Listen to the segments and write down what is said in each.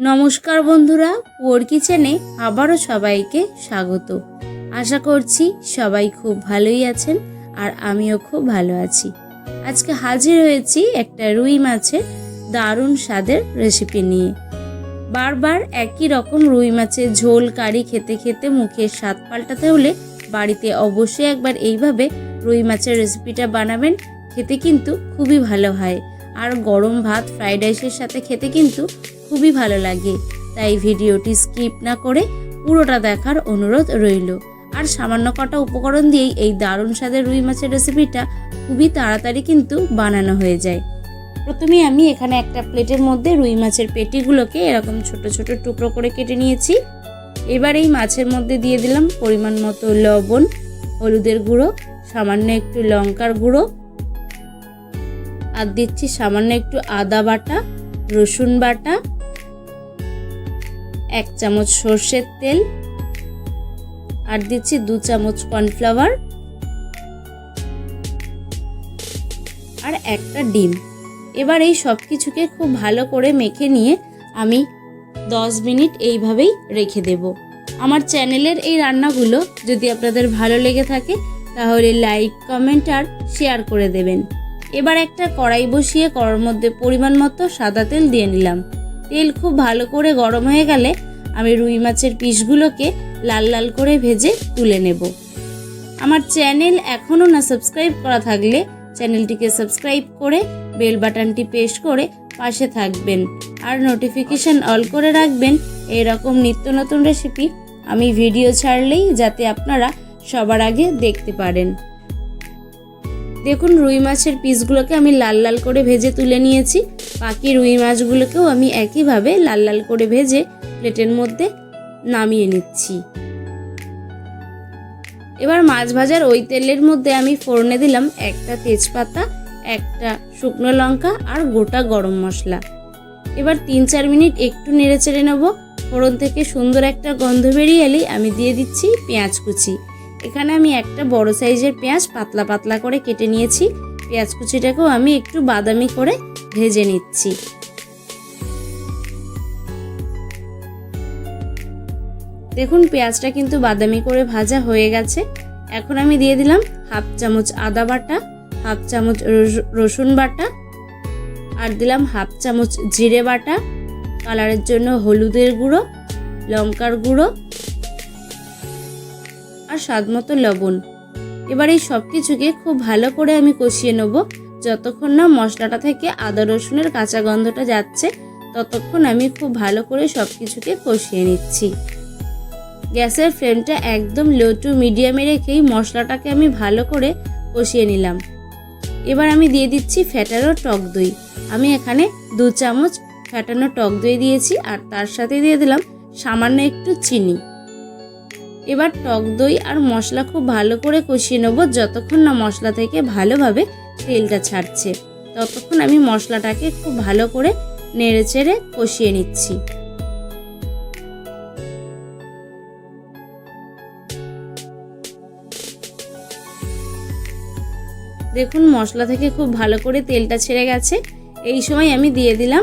নমস্কার বন্ধুরা, পোর কিচেনে আবারও সবাইকে স্বাগত। আশা করছি সবাই খুব ভালোই আছেন আর আমিও খুব ভালো আছি। আজকে হাজির হয়েছি একটা রুই মাছের দারুণ স্বাদের রেসিপি নিয়ে। বারবার একই রকম রুই মাছের ঝোল, কারি খেতে খেতে মুখের স্বাদ পাল্টাতে হলে বাড়িতে অবশ্যই একবার এইভাবে রুই মাছের রেসিপিটা বানাবেন, খেতে কিন্তু খুবই ভালো হয়। আর গরম ভাত ফ্রাইড রাইসের সাথে খেতে কিন্তু খুবই ভালো লাগে। তাই ভিডিওটি স্কিপ না করে পুরোটা দেখার অনুরোধ রইল। আর সামান্য কটা উপকরণ দিয়েই এই দারুণ স্বাদের রুই মাছের রেসিপিটা খুবই তাড়াতাড়ি কিন্তু বানানো হয়ে যায়। প্রথমে আমি এখানে একটা প্লেটের মধ্যে রুই মাছের পেটিগুলোকে এরকম ছোট ছোট টুকরো করে কেটে নিয়েছি। এবার এই মাছের মধ্যে দিয়ে দিলাম পরিমাণ মতো লবণ, হলুদের গুঁড়ো, সামান্য একটু লঙ্কার গুঁড়ো আর দিচ্ছি সামান্য একটু আদা বাটা, রসুন বাটা, এক চামচ সর্ষের তেল, আর দিচ্ছি দু চামচ কর্নফ্লাওয়ার আর একটা ডিম। এবার এই সব কিছুকে খুব ভালো করে মেখে নিয়ে আমি দশ মিনিট এইভাবেই রেখে দেব। আমার চ্যানেলের এই রান্নাগুলো যদি আপনাদের ভালো লেগে থাকে, তাহলে লাইক, কমেন্ট আর শেয়ার করে দেবেন। এবার একটা কড়াই বসিয়ে কড়ার মধ্যে পরিমাণ মতো সাদা তেল দিয়ে নিলাম। তেল খুব ভালো করে গরম হয়ে গেলে আমি রুই মাছের পিসগুলোকে লাল লাল করে ভেজে তুলে নেব। আমার চ্যানেল এখনও না সাবস্ক্রাইব করা থাকলে চ্যানেলটিকে সাবস্ক্রাইব করে বেল বাটনটি প্রেস করে পাশে থাকবেন। আর নোটিফিকেশান অল করে রাখবেন। এরকম নিত্য নতুন রেসিপি আমি ভিডিও ছাড়লেই যাতে আপনারা সবার আগে দেখতে পারেন। দেখুন, রুই মাছের পিসগুলোকে আমি লাল লাল করে ভেজে তুলে নিয়েছি। বাকি রুই মাছগুলোকেও আমি একইভাবে লাল লাল করে ভেজে প্লেটের মধ্যে নামিয়ে নিচ্ছি। এবার মাছ ভাজার ওই তেলের মধ্যে আমি ফোড়নে দিলাম একটা তেজপাতা, একটা শুকনো লঙ্কা আর গোটা গরম মশলা। এবার তিন চার মিনিট একটু নেড়ে চেড়ে নেব। ফোড়ন থেকে সুন্দর একটা গন্ধ বেরিয়ে এলেই আমি দিয়ে দিচ্ছি পেঁয়াজ কুচি। এখানে আমি একটা বড় সাইজের পেঁয়াজ পাতলা পাতলা করে কেটে নিয়েছি। পেঁয়াজ কুচিটাকেও আমি একটু বাদামি করে ভেজে নিচ্ছি। দেখুন, পেঁয়াজটা কিন্তু বাদামি করে ভাজা হয়ে গেছে। এখন আমি দিয়ে দিলাম হাফ চামচ আদা বাটা, হাফ চামচ রস- রসুন বাটা, আর দিলাম হাফ চামচ জিরে বাটা। কালারের জন্য হলুদের গুঁড়ো, লঙ্কার গুঁড়ো আর স্বাদ মতো লবণ। এবার এই সব কিছুকে খুব ভালো করে আমি কষিয়ে নেব। যতক্ষণ না মশলাটা থেকে আদা রসুনের কাঁচা গন্ধটা যাচ্ছে, ততক্ষণ আমি খুব ভালো করে সব কিছুকে কষিয়ে নিচ্ছি। গ্যাসের ফ্লেমটা একদম লো টু মিডিয়ামে রেখেই মশলাটাকে আমি ভালো করে কষিয়ে নিলাম। এবার আমি দিয়ে দিচ্ছি ফ্যাটানো টক দই। আমি এখানে দু চামচ ফ্যাটানো টক দই দিয়েছি আর তার সাথে দিয়ে দিলাম সামান্য একটু চিনি। এবার টক দই আর মশলা খুব ভালো করে কষিয়ে নেব যতক্ষণ না মশলা থেকে ভালোভাবে তেলটা ছাড়ছে। ততক্ষণ আমি মশলাটাকে খুব ভালো করে নেড়ে চেড়ে কষিয়ে নিচ্ছি। দেখুন মশলা থেকে খুব ভালো করে তেলটা ছেড়ে গেছে। এই সময় আমি দিয়ে দিলাম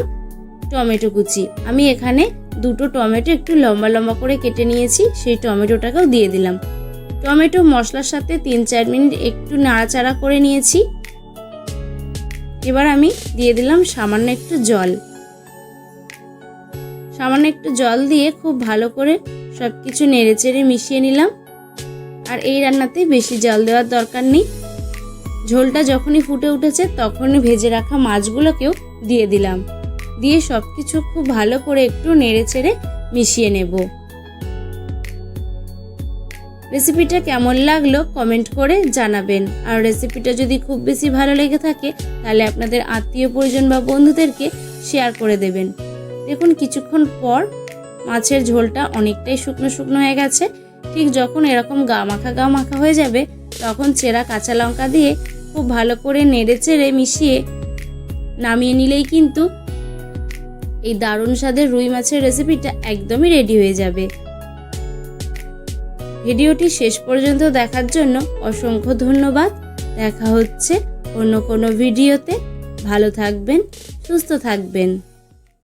টমেটো কুচি। আমি এখানে দুটো টমেটো একটু লম্বা লম্বা করে কেটে নিয়েছি, সেই টমেটোটাকেও দিয়ে দিলাম। টমেটো মশলার সাথে তিন চার মিনিট একটু নাড়াচাড়া করে নিয়েছি। এবার আমি দিয়ে দিলাম সামান্য একটু জল। সামান্য একটু জল দিয়ে খুব ভালো করে সব কিছু নেড়ে চেড়ে মিশিয়ে নিলাম। আর এই রান্নাতে বেশি জল দেওয়ার দরকার নেই। ঝোলটা যখনই ফুটে উঠেছে তখনই ভেজে রাখা মাছগুলোকেও দিয়ে দিলাম। দিয়ে সব কিছু খুব ভালো করে একটু নেড়ে চেড়ে মিশিয়ে নেব। রেসিপিটা কেমন লাগল কমেন্ট করে জানাবেন। আর রেসিপিটা যদি খুব বেশি ভালো লেগে থাকে, তাহলে আপনাদের আত্মীয় পরিজন বা বন্ধুদেরকে শেয়ার করে দেবেন। দেখুন, কিছুক্ষণ পর মাছের ঝোলটা অনেকটাই শুকনো শুকনো হয়ে গেছে। ঠিক যখন এরকম গা মাখা গা মাখা হয়ে যাবে, তখন চেরা কাঁচা লঙ্কা দিয়ে খুব ভালো করে নেড়ে চেড়ে মিশিয়ে নামিয়ে নিলেই কিন্তু এই দারুণ স্বাদের রুই মাছের রেসিপিটা একদমই রেডি হয়ে যাবে। ভিডিওটি শেষ পর্যন্ত দেখার জন্য অসংখ্য ধন্যবাদ। দেখা হচ্ছে অন্য কোনো ভিডিওতে। ভালো থাকবেন, সুস্থ থাকবেন।